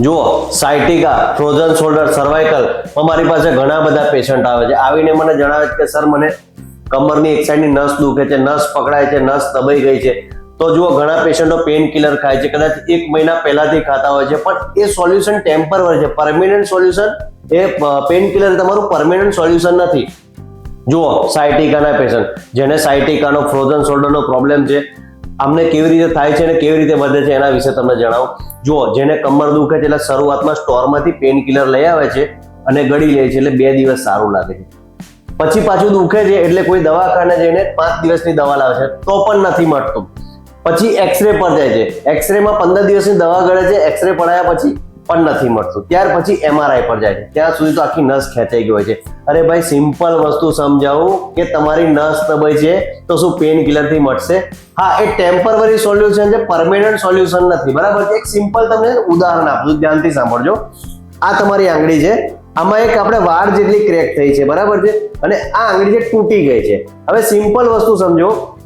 જુઓ, sciatica frozen shoulder cervical અમારી પાસે ઘણા બધા પેશન્ટ આવે છે. આવીને મને જણાવે છે કે, સર, મને કમરની એક સાઈડની નસ દુખે છે, નસ પકડાય છે, નસ દબાઈ ગઈ છે. તો જુઓ, ઘણા પેશન્ટો પેઇન કિલર ખાય છે. કદાચ એક મહિના પહેલાથી ખાતા હોય છે, પણ એ સોલ્યુશન ટેમ્પરરી છે. પરમેનન્ટ સોલ્યુશન એ પેઇન કિલર તમારું પરમેનન્ટ સોલ્યુશન નથી. જુઓ, સાયટિકાના પેશન્ટ જેને સાયટિકાનો ફ્રોઝન શોલ્ડરનો પ્રોબ્લેમ છે આમને કેવી રીતે થાય છે અને કેવી રીતે વધે છે એના વિશે તમને જણાવું. જુઓ, જેને કમર દુખે છે એટલે શરૂઆતમાં સ્ટોરમાંથી પેઇન કિલર લઈ આવે છે અને ગળી લે છે એટલે બે દિવસ સારું લાગે છે. પછી પાછું દુખે છે એટલે કોઈ દવાખાને જઈને પાંચ દિવસની દવા લાવે છે. તો પણ નથી મળતું પછી એક્સરે પર જાય છે. એક્સરેમાં પંદર દિવસની દવા ગળે છે એક્સરે પડાયા પછી પણ નથી મળતું. ત્યાર પછી એમઆરઆઈ પર જાય છે. ત્યાં સુધી તો આખી નસ ખેંચાઈ ગઈ હોય છે. અરે ભાઈ સિમ્પલ વસ્તુ સમજાવું કે તમારી નસ દબાઈ છે તો શું પેન કિલરથી મટશે? હા, એ ટેમ્પરરી સોલ્યુશન છે પરમેનન્ટ સોલ્યુશન નથી. બરાબર? એક સિમ્પલ તમને ઉદાહરણ આપું ધ્યાનથી સાંભળજો. આ તમારી આંગળી છે. આમાં એક આપણે વાળ જેટલી ક્રેક થઈ છે, બરાબર છે? અને આ આંગળી જે તૂટી ગઈ છે. હવે સિમ્પલ વસ્તુ સમજો.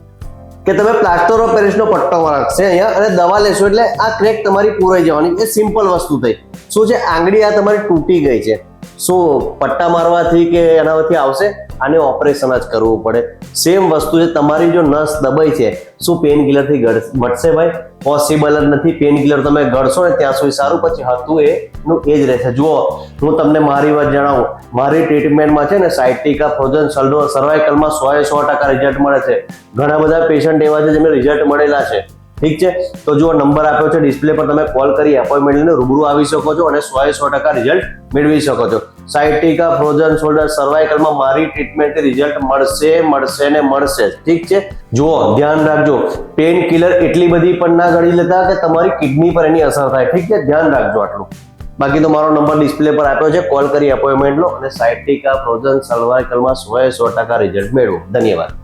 કે તમે પ્લાસ્ટર ઓફ પેરિસનો પટ્ટો રાખશે અહીંયા અને દવા લેશો એટલે આ ક્રેક તમારી પૂરાઈ જવાની. એ સિમ્પલ વસ્તુ થઈ. શું છે? આંગળી આ તમારી તૂટી ગઈ છે. શું પટ્ટા મારવાથી કે એનાથી આવશે? આને ઓપરેશન જ કરવું પડે. સેમ વસ્તુ છે, તમારી જો નસ દબાઈ છે, શું પેન કિલરથી મટશે ભાઈ? પોસિબલ જ નથી. પેન કિલર તમે ગળશો ને ત્યાં સુધી સારું, પછી હતું એ નું એ જ રહેશે. જુઓ, હું તમને મારી વાત જણાવું. મારી ટ્રીટમેન્ટમાં છે ને સાયટિકા ફ્રોઝન સર્વાઇકલમાં સો એ સો ટકા રિઝલ્ટ મળે છે. ઘણા બધા પેશન્ટ એવા છે, જેમને રિઝલ્ટ મળેલા છે. ઠીક છે? તો જુઓ, નંબર આપ્યો છે, ડિસ્પ્લે પર તમે કોલ કરી એપોઇન્ટમેન્ટ લઈને રૂબરૂ આવી શકો છો અને સો સો ટકા રિઝલ્ટ મેળવી શકો છો. સાયટિકા ફ્રોઝન શોલ્ડર સર્વાઇકલમાં મારી ટ્રીટમેન્ટથી રિઝલ્ટ મળશે મળશે ને મળશે ઠીક છે? જુઓ, ધ્યાન રાખજો. પેન કિલર એટલી બધી પણ ના ગળી લેતા કે તમારી કિડની પર એની અસર થાય. ઠીક છે? ધ્યાન રાખજો આટલું. બાકી તો મારો નંબર ડિસ્પ્લે પર આપ્યો છે, કોલ કરી એપોઇન્ટમેન્ટ લો અને સાયટિકા ફ્રોઝન સર્વાઇકલમાં સો એ સો ટકા રિઝલ્ટ મેળવો. ધન્યવાદ.